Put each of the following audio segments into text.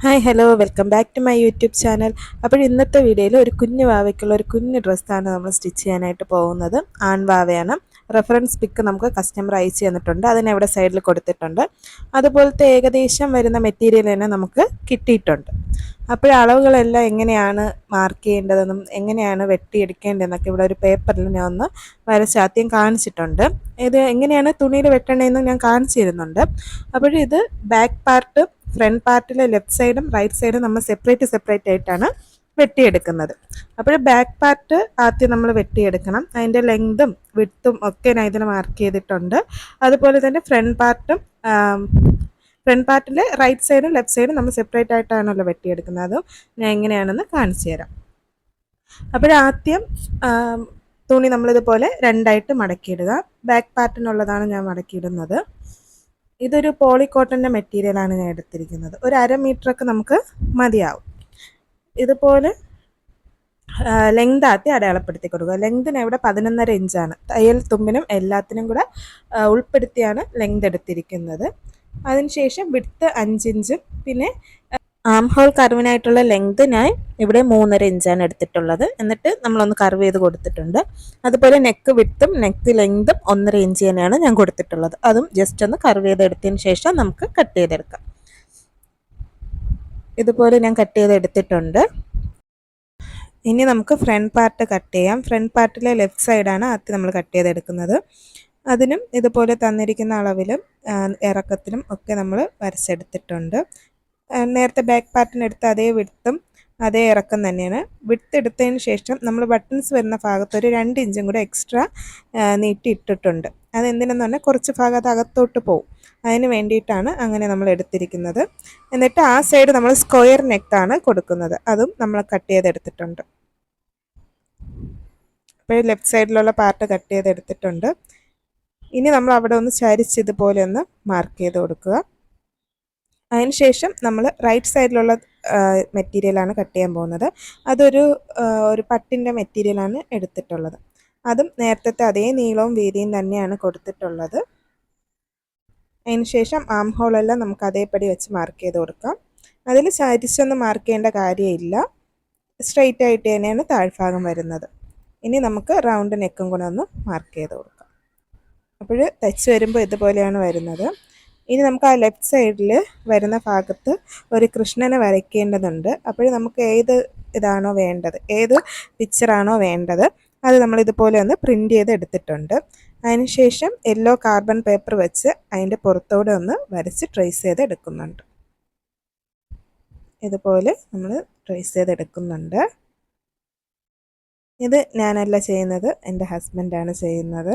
Hi hello welcome back to my YouTube channel. അപ്പോൾ ഇന്നത്തെ വീഡിയോയിൽ ഒരു കുഞ്ഞു വാവയ്ക്കുള്ള ഒരു കുഞ്ഞു ഡ്രസ്സാണ് നമ്മൾ സ്റ്റിച്ച് ചെയ്യാനായിട്ട് പോകുന്നത്. ആൺവാവയാണ് റെഫറൻസ് പിക്ക് നമുക്ക് കസ്റ്റമർ അയച്ചു തന്നിട്ടുണ്ട് അതിനെ ഇവിടെ സൈഡിൽ കൊടുത്തിട്ടുണ്ട്. അതുപോലത്തെ ഏകദേശം വരുന്ന മെറ്റീരിയൽ തന്നെ നമുക്ക് കിട്ടിയിട്ടുണ്ട്. അപ്പോൾ അളവുകളെല്ലാം എങ്ങനെയാണ് മാർക്ക് ചെയ്യേണ്ടതെന്നും എങ്ങനെയാണ് വെട്ടിയെടുക്കേണ്ടതെന്നൊക്കെ ഇവിടെ ഒരു പേപ്പറിൽ ഞാൻ ഒന്ന് വരച്ചാദ്യം കാണിച്ചിട്ടുണ്ട്. ഇത് എങ്ങനെയാണ് തുണിയിൽ വെട്ടേണ്ടതെന്നും ഞാൻ കാണിച്ചു തരുന്നുണ്ട്. ഇത് ബാക്ക് പാർട്ട് ഫ്രണ്ട് പാർട്ടിലെ ലെഫ്റ്റ് സൈഡും റൈറ്റ് സൈഡും നമ്മൾ സെപ്പറേറ്റ് സെപ്പറേറ്റ് ആയിട്ടാണ് വെട്ടിയെടുക്കുന്നത്. അപ്പോൾ ബാക്ക് പാർട്ട് ആദ്യം നമ്മൾ വെട്ടിയെടുക്കണം. അതിന്റെ ലെങ്തും വിട്ടും ഒക്കെ ഞാൻ ഇതിന് മാർക്ക് ചെയ്തിട്ടുണ്ട്. അതുപോലെ തന്നെ ഫ്രണ്ട് പാർട്ടും ഫ്രണ്ട് പാർട്ടിൽ റൈറ്റ് സൈഡും ലെഫ്റ്റ് സൈഡും നമ്മൾ സെപ്പറേറ്റ് ആയിട്ടാണല്ലോ വെട്ടിയെടുക്കുന്നത്. അതും ഞാൻ എങ്ങനെയാണെന്ന് കാണിച്ചു തരാം. അപ്പോഴാദ്യം തുണി നമ്മളിതുപോലെ രണ്ടായിട്ട് മടക്കിയിടുക. ബാക്ക് പാർട്ടിനുള്ളതാണ് ഞാൻ മടക്കിയിടുന്നത്. ഇതൊരു പോളിക്കോട്ടന്റെ മെറ്റീരിയലാണ് ഞാൻ എടുത്തിരിക്കുന്നത്. ഒരു അര മീറ്ററൊക്കെ നമുക്ക് മതിയാവും. ഇതുപോലെ ലെങ്ത് ആദ്യം അടയാളപ്പെടുത്തി കൊടുക്കുക. ലെങ്തിന് ഇവിടെ പതിനൊന്നര ഇഞ്ചാണ് തയ്യൽ തുമ്പിനും എല്ലാത്തിനും കൂടെ ഉൾപ്പെടുത്തിയാണ് ലെങ്ത് എടുത്തിരിക്കുന്നത്. അതിനുശേഷം വിടുത്ത് അഞ്ചിഞ്ചും പിന്നെ ആം ഹോൾ കർവിനായിട്ടുള്ള ലെങ്ത് ഞാൻ ഇവിടെ മൂന്നര ഇഞ്ചാണ് എടുത്തിട്ടുള്ളത്. എന്നിട്ട് നമ്മളൊന്ന് കർവ് ചെയ്ത് കൊടുത്തിട്ടുണ്ട്. അതുപോലെ നെക്ക് വിട്ടും നെക്ക് ലെങ്തും ഒന്നര ഇഞ്ച് തന്നെയാണ് ഞാൻ കൊടുത്തിട്ടുള്ളത്. അതും ജസ്റ്റ് ഒന്ന് കർവ് ചെയ്തെടുത്തതിന് ശേഷം നമുക്ക് കട്ട് ചെയ്തെടുക്കാം. ഇതുപോലെ ഞാൻ കട്ട് ചെയ്തെടുത്തിട്ടുണ്ട് ഇനി നമുക്ക് ഫ്രണ്ട് പാർട്ട് കട്ട് ചെയ്യാം. ഫ്രണ്ട് പാർട്ടിലെ ലെഫ്റ്റ് സൈഡാണ് ആദ്യം നമ്മൾ കട്ട് ചെയ്തെടുക്കുന്നത്. അതിനും ഇതുപോലെ തന്നിരിക്കുന്ന അളവിലും ഇറക്കത്തിലും ഒക്കെ നമ്മൾ വരച്ചെടുത്തിട്ടുണ്ട്. നേരത്തെ ബാക്ക് പാർട്ടിന് എടുത്ത അതേ വിടുത്തും അതേ ഇറക്കം തന്നെയാണ്. വിട്ട് എടുത്തതിന് ശേഷം നമ്മൾ ബട്ടൺസ് വരുന്ന ഭാഗത്ത് ഒരു രണ്ട് ഇഞ്ചും കൂടെ എക്സ്ട്രാ നീട്ടി ഇട്ടിട്ടുണ്ട്. അതെന്തിനെന്ന് പറഞ്ഞാൽ കുറച്ച് ഭാഗം അത് അകത്തോട്ട് പോവും. അതിന് വേണ്ടിയിട്ടാണ് അങ്ങനെ നമ്മൾ എടുത്തിരിക്കുന്നത്. എന്നിട്ട് ആ സൈഡ് നമ്മൾ സ്ക്വയർ നെക്കാണ് കൊടുക്കുന്നത്. അതും നമ്മൾ കട്ട് ചെയ്തെടുത്തിട്ടുണ്ട്. അപ്പോൾ ലെഫ്റ്റ് സൈഡിലുള്ള പാർട്ട് കട്ട് ചെയ്തെടുത്തിട്ടുണ്ട്. ഇനി നമ്മൾ അവിടെ ഒന്ന് ചരിച്ച് ഇതുപോലെ ഒന്ന് മാർക്ക് ചെയ്ത് കൊടുക്കുക. അതിനുശേഷം നമ്മൾ റൈറ്റ് സൈഡിലുള്ള മെറ്റീരിയലാണ് കട്ട് ചെയ്യാൻ പോകുന്നത്. അതൊരു ഒരു പട്ടിന്റെ മെറ്റീരിയലാണ് എടുത്തിട്ടുള്ളത്. അതും നേരത്തെ അതേ നീളവും വീതിയും തന്നെയാണ് കൊടുത്തിട്ടുള്ളത്. അതിനുശേഷം ആം ഹോളെല്ലാം നമുക്ക് അതേപടി വെച്ച് മാർക്ക് ചെയ്ത് കൊടുക്കാം. അതിൽ ചരിച്ചൊന്നും മാർക്ക് ചെയ്യേണ്ട കാര്യമില്ല. സ്ട്രെയിറ്റ് ആയിട്ട് തന്നെയാണ് താഴ്ഭാഗം വരുന്നത്. ഇനി നമുക്ക് റൗണ്ട് നെക്കും കൂടെ ഒന്ന് മാർക്ക് ചെയ്ത് കൊടുക്കാം. അപ്പോൾ തച്ച് വരുമ്പോൾ ഇതുപോലെയാണ് വരുന്നത്. ഇനി നമുക്ക് ആ ലെഫ്റ്റ് സൈഡിൽ വരുന്ന ഭാഗത്ത് ഒരു കൃഷ്ണനെ വരയ്ക്കേണ്ടതുണ്ട്. അപ്പോൾ നമുക്ക് ഏത് ഇതാണോ വേണ്ടത്? ഏത് പിക്ചറാണോ വേണ്ടത്? അത് നമ്മൾ ഇതുപോലെ ഒന്ന് പ്രിന്റ് ചെയ്ത് എടുത്തിട്ടുണ്ട്. അതിനുശേഷം യെല്ലോ കാർബൺ പേപ്പർ വെച്ച് അതിന്റെ പുറത്തോടെ ഒന്ന് വരച്ച് ട്രേസ് ചെയ്ത് എടുക്കുന്നുണ്ട്. ഇതുപോലെ നമ്മൾ ട്രേസ് ചെയ്ത് എടുക്കുന്നുണ്ട്. ഇത് ഞാനല്ല ചെയ്യുന്നത് എന്റെ ഹസ്ബൻഡാണ് ചെയ്യുന്നത്.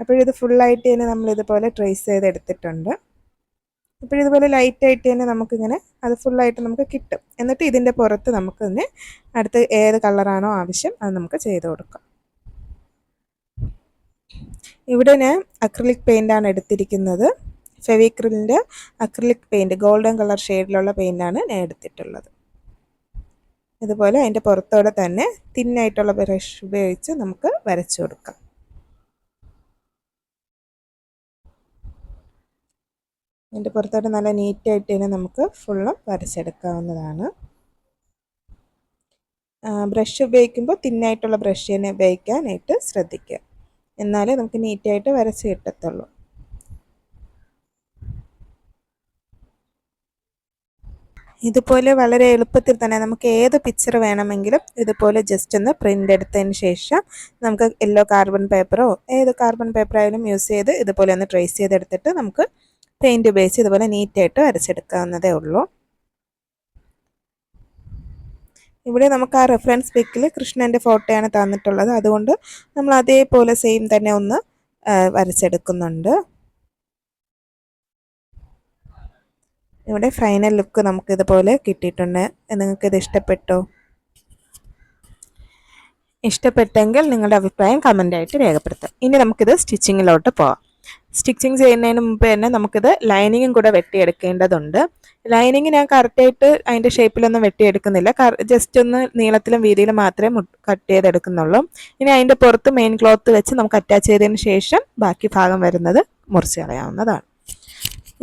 അപ്പോഴിത് ഫുള്ളായിട്ട് തന്നെ നമ്മൾ ഇതുപോലെ ട്രേസ് ചെയ്ത് എടുത്തിട്ടുണ്ട്. അപ്പോഴിതുപോലെ ലൈറ്റായിട്ട് തന്നെ നമുക്കിങ്ങനെ അത് ഫുള്ളായിട്ട് നമുക്ക് കിട്ടും. എന്നിട്ട് ഇതിന്റെ പുറത്ത് നമുക്ക് തന്നെ അടുത്ത് ഏത് കളറാണോ ആവശ്യം അത് നമുക്ക് ചെയ്ത് കൊടുക്കാം. ഇവിടെ ഞാൻ അക്രിലിക് പെയിന്റാണ് എടുത്തിരിക്കുന്നത്. ഫെവിക്രിലിന്റെ അക്രിലിക് പെയിന്റ് ഗോൾഡൻ കളർ ഷെയ്ഡിലുള്ള പെയിന്റാണ് ഞാൻ എടുത്തിട്ടുള്ളത്. ഇതുപോലെ അതിന്റെ പുറത്തോടെ തന്നെ തിന്നായിട്ടുള്ള ബ്രഷ് ഉപയോഗിച്ച് നമുക്ക് വരച്ചു കൊടുക്കാം. അതിന്റെ പുറത്തോട്ട് നല്ല നീറ്റായിട്ട് തന്നെ നമുക്ക് ഫുള്ളും വരച്ചെടുക്കാവുന്നതാണ്. ബ്രഷ് ഉപയോഗിക്കുമ്പോൾ തിന്നായിട്ടുള്ള ബ്രഷ് തന്നെ ഉപയോഗിക്കാനായിട്ട് ശ്രദ്ധിക്കുക. എന്നാലേ നമുക്ക് നീറ്റായിട്ട് വരച്ച് കിട്ടത്തുള്ളൂ. ഇതുപോലെ വളരെ എളുപ്പത്തിൽ തന്നെ നമുക്ക് ഏത് പിക്ചർ വേണമെങ്കിലും ഇതുപോലെ ജസ്റ്റ് ഒന്ന് പ്രിന്റ് എടുത്തതിന് ശേഷം നമുക്ക് യെല്ലോ കാർബൺ പേപ്പറോ ഏത് കാർബൺ പേപ്പറായാലും യൂസ് ചെയ്ത് ഇതുപോലെ ഒന്ന് ട്രേസ് ചെയ്തെടുത്തിട്ട് നമുക്ക് പെയിന്റ് ഉപയോഗിച്ച് ഇതുപോലെ നീറ്റായിട്ട് വരച്ചെടുക്കാവുന്നതേ ഉള്ളൂ. ഇവിടെ നമുക്ക് ആ റെഫറൻസ് പിക്കിൽ കൃഷ്ണന്റെ ഫോട്ടോയാണ് തന്നിട്ടുള്ളത്. അതുകൊണ്ട് നമ്മൾ അതേപോലെ സെയിം തന്നെ ഒന്ന് വരച്ചെടുക്കുന്നുണ്ട്. ഇവിടെ ഫൈനൽ ലുക്ക് നമുക്ക് ഇതുപോലെ കിട്ടിയിട്ടുണ്ട്. ഇത് ഇഷ്ടപ്പെട്ടോ? ഇഷ്ടപ്പെട്ടെങ്കിൽ നിങ്ങളുടെ അഭിപ്രായം കമന്റായിട്ട് രേഖപ്പെടുത്താം ഇനി നമുക്കിത് സ്റ്റിച്ചിങ്ങിലോട്ട് പോവാം. സ്റ്റിച്ചിങ് ചെയ്യുന്നതിന് മുമ്പ് തന്നെ നമുക്കിത് ലൈനിങ്ങും കൂടെ വെട്ടിയെടുക്കേണ്ടതുണ്ട്. ലൈനിങ് ഞാൻ കറക്റ്റായിട്ട് അതിന്റെ ഷേപ്പിലൊന്നും വെട്ടിയെടുക്കുന്നില്ല. ജസ്റ്റ് ഒന്ന് നീളത്തിലും വീതിയിലും മാത്രമേ കട്ട് ചെയ്തെടുക്കുന്നുള്ളൂ. ഇനി അതിന്റെ പുറത്ത് മെയിൻ ക്ലോത്ത് വെച്ച് നമുക്ക് അറ്റാച്ച് ചെയ്തതിന് ശേഷം ബാക്കി ഭാഗം വരുന്നത് മുറിച്ച് കളയാവുന്നതാണ്.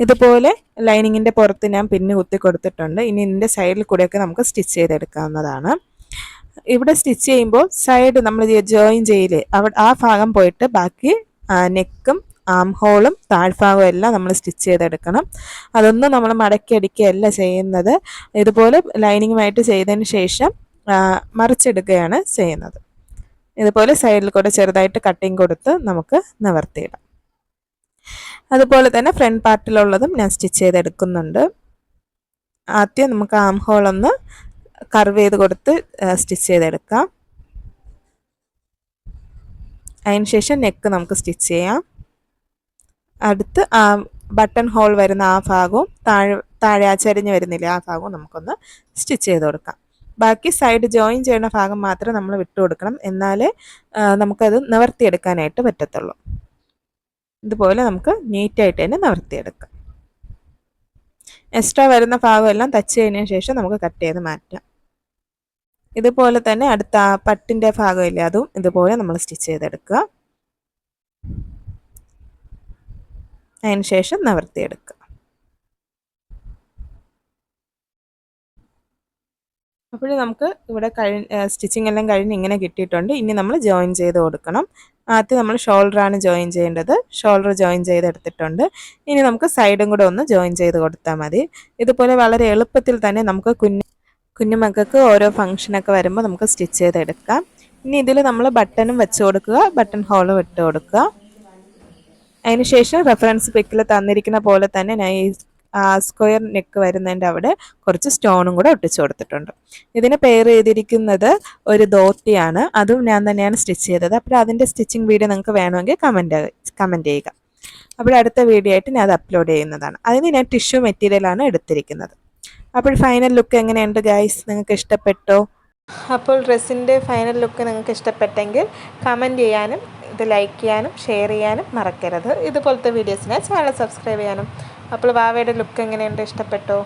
ഇതുപോലെ ലൈനിങ്ങിന്റെ പുറത്ത് ഞാൻ പിന്ന് കുത്തി കൊടുത്തിട്ടുണ്ട്. ഇനി ഇതിന്റെ സൈഡിൽ കൂടെയൊക്കെ നമുക്ക് സ്റ്റിച്ച് ചെയ്തെടുക്കാവുന്നതാണ്. ഇവിടെ സ്റ്റിച്ച് ചെയ്യുമ്പോൾ സൈഡ് നമ്മൾ ജോയിൻ ചെയ്യില്ലേ അവിടെ ആ ഭാഗം പോയിട്ട് ബാക്കി നെക്കും ആം ഹോളും താഴ്ഭാഗവും എല്ലാം നമ്മൾ സ്റ്റിച്ച് ചെയ്തെടുക്കണം. അതൊന്നും നമ്മൾ മടക്കി അടിക്കുകയല്ല ചെയ്യുന്നത്. ഇതുപോലെ ലൈനിങ്ങുമായിട്ട് ചെയ്തതിന് ശേഷം മറിച്ചെടുക്കുകയാണ് ചെയ്യുന്നത്. ഇതുപോലെ സൈഡിൽ കൂടെ ചെറുതായിട്ട് കട്ടിങ് കൊടുത്ത് നമുക്ക് നിവർത്തിയിടാം. അതുപോലെ തന്നെ ഫ്രണ്ട് പാർട്ടിലുള്ളതും ഞാൻ സ്റ്റിച്ച് ചെയ്തെടുക്കുന്നുണ്ട്. ആദ്യം നമുക്ക് ആം ഹോൾ ഒന്ന് കർവ് ചെയ്ത് കൊടുത്ത് സ്റ്റിച്ച് ചെയ്തെടുക്കാം. അതിന് ശേഷം നെക്ക് നമുക്ക് സ്റ്റിച്ച് ചെയ്യാം. അടുത്ത് ആ ബട്ടൺ ഹോൾ വരുന്ന ആ ഭാഗവും താഴെ താഴെ ആ ചരിഞ്ഞ് വരുന്നില്ല ആ ഭാഗവും നമുക്കൊന്ന് സ്റ്റിച്ച് ചെയ്ത് കൊടുക്കാം. ബാക്കി സൈഡ് ജോയിൻ ചെയ്യുന്ന ഭാഗം മാത്രം നമ്മൾ വിട്ടു കൊടുക്കണം. എന്നാലേ നമുക്കത് നിവർത്തിയെടുക്കാനായിട്ട് പറ്റത്തുള്ളൂ. ഇതുപോലെ നമുക്ക് നീറ്റായിട്ട് തന്നെ നിവർത്തിയെടുക്കാം. എക്സ്ട്രാ വരുന്ന ഭാഗമെല്ലാം തച്ച് കഴിഞ്ഞതിന് ശേഷം നമുക്ക് കട്ട് ചെയ്ത് മാറ്റാം. ഇതുപോലെ തന്നെ അടുത്ത പട്ടിന്റെ ഭാഗമില്ല അതും ഇതുപോലെ നമ്മൾ സ്റ്റിച്ച് ചെയ്തെടുക്കുക. അതിന് ശേഷം നിവർത്തിയെടുക്കുക. അപ്പോൾ നമുക്ക് ഇവിടെ കഴിഞ്ഞ് സ്റ്റിച്ചിങ് എല്ലാം കഴിഞ്ഞ് ഇങ്ങനെ കിട്ടിയിട്ടുണ്ട്. ഇനി നമ്മൾ ജോയിൻ ചെയ്ത് കൊടുക്കണം. ആദ്യം നമ്മൾ ഷോൾഡറാണ് ജോയിൻ ചെയ്യേണ്ടത്. ഷോൾഡർ ജോയിൻ ചെയ്തെടുത്തിട്ടുണ്ട്. ഇനി നമുക്ക് സൈഡും കൂടെ ഒന്ന് ജോയിൻ ചെയ്ത് കൊടുത്താൽ മതി. ഇതുപോലെ വളരെ എളുപ്പത്തിൽ തന്നെ നമുക്ക് കുഞ്ഞു കുഞ്ഞുമക്കൾക്ക് ഓരോ ഫംഗ്ഷനൊക്കെ വരുമ്പോൾ നമുക്ക് സ്റ്റിച്ച് ചെയ്തെടുക്കാം. ഇനി ഇതിൽ നമ്മൾ ബട്ടണും വെച്ച് കൊടുക്കുക. ബട്ടൺ ഹോളും ഇട്ട് കൊടുക്കുക. അതിനുശേഷം റെഫറൻസ് പിക്കിൽ തന്നിരിക്കുന്ന പോലെ തന്നെ ഞാൻ ഈ സ്ക്വയർ നെക്ക് വരുന്നതിന്റെ അവിടെ കുറച്ച് സ്റ്റോണും കൂടെ ഒട്ടിച്ചു കൊടുത്തിട്ടുണ്ട്. ഇതിന് പെയർ ചെയ്തിരിക്കുന്നത് ഒരു ദോത്തിയാണ് അതും ഞാൻ തന്നെയാണ് സ്റ്റിച്ച് ചെയ്തത്. അപ്പോൾ അതിന്റെ സ്റ്റിച്ചിങ് വീഡിയോ നിങ്ങൾക്ക് വേണമെങ്കിൽ കമന്റ് കമന്റ് ചെയ്യുക. അപ്പോൾ അടുത്ത വീഡിയോ ആയിട്ട് ഞാൻ അത് അപ്ലോഡ് ചെയ്യുന്നതാണ്. അതിന് ഞാൻ ടിഷ്യൂ മെറ്റീരിയലാണ് എടുത്തിരിക്കുന്നത്. അപ്പോൾ ഫൈനൽ ലുക്ക് എങ്ങനെയുണ്ട് ഗൈസ് നിങ്ങൾക്ക് ഇഷ്ടപ്പെട്ടോ? അപ്പോൾ ഡ്രസ്സിന്റെ ഫൈനൽ ലുക്ക് നിങ്ങൾക്ക് ഇഷ്ടപ്പെട്ടെങ്കിൽ കമന്റ് ചെയ്യാനും ഇത് ലൈക്ക് ചെയ്യാനും ഷെയർ ചെയ്യാനും മറക്കരുത്. ഇതുപോലത്തെ വീഡിയോസിനെ ചാനൽ സബ്സ്ക്രൈബ് ചെയ്യാനും. അപ്പോൾ വാവയുടെ ലുക്ക് എങ്ങനെയുണ്ട്? ഇഷ്ടപ്പെട്ടോ?